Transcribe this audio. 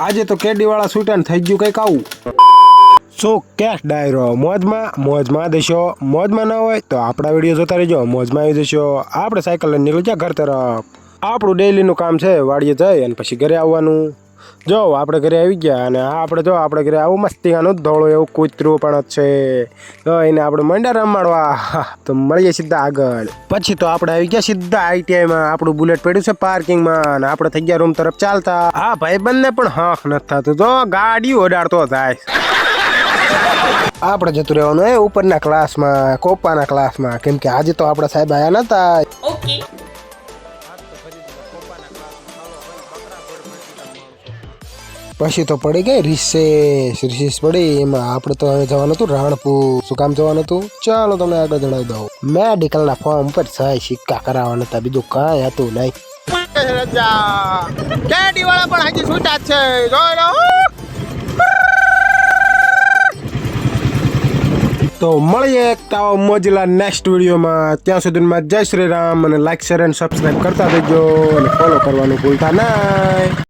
આજે તો કેડીવાળા છૂટાને થઈ ગયું કંઈક આવું. સો કેશ ડાયરો, મોજમાં મોજમાં દેશો. મોજમાં ના હોય તો આપણા વીડિયો જોતા રહેજો. મોજમાં આવી જશો. આપણે સાયકલ લઈને નીકળી ગયા ઘર તરફ. આપણું ડેઈલીનું કામ છે, વાડીએ જઈ અને પછી ઘરે આવવાનું. જો, આપણે ઘરે આવી ગયા અને આપણે જો, આપણે ઘરે આવું મસ્તીગાનું ધોળો એવું કૂતરું પણ છે. તો એને આપણે મંડા રમાડવા. તો મળીએ સીધા આગળ. પછી તો આપણે આવી ગયા સીધા આઈટીઆઈમાં આપણું બુલેટ પડ્યું છે પાર્કિંગમાં અને આપણે થઈ ગયા રૂમ તરફ ચાલતા. હા, ભાઈ, બંને પણ હાંખ નથી થતું. તો ગાડી ઓડાડતો થાય આપણે જતું રહેવાનું એ ઉપરના ક્લાસમાં, કોપાના ક્લાસમાં. કેમ કે આજે તો આપણા સાહેબ આયા નતા. ઓકે પછી તો પડી ગઈ રિસેસ રિસેસ પડી. એમાં આપણે તો હવે જવાનું હતું રાણપુર. શું કામ જવાનું હતું? ચાલો તમને આગળ જણાવી દઉં. મેડિકલના ફોર્મ પર સહી સિક્કા કરાવવાના હતા. બીજું કાંઈ હતું નહીં. કેડી વાળા પણ હજી છૂટા છે. તો મળીએ એક આવા મોજલા નેક્સ્ટ વિડીયોમાં. ત્યાં સુધીમાં જય શ્રી રામ અને લાઈક શેર અને સબસ્ક્રાઈબ કરતા રહેજો અને ફોલો કરવાનું ભૂલતા નહીં.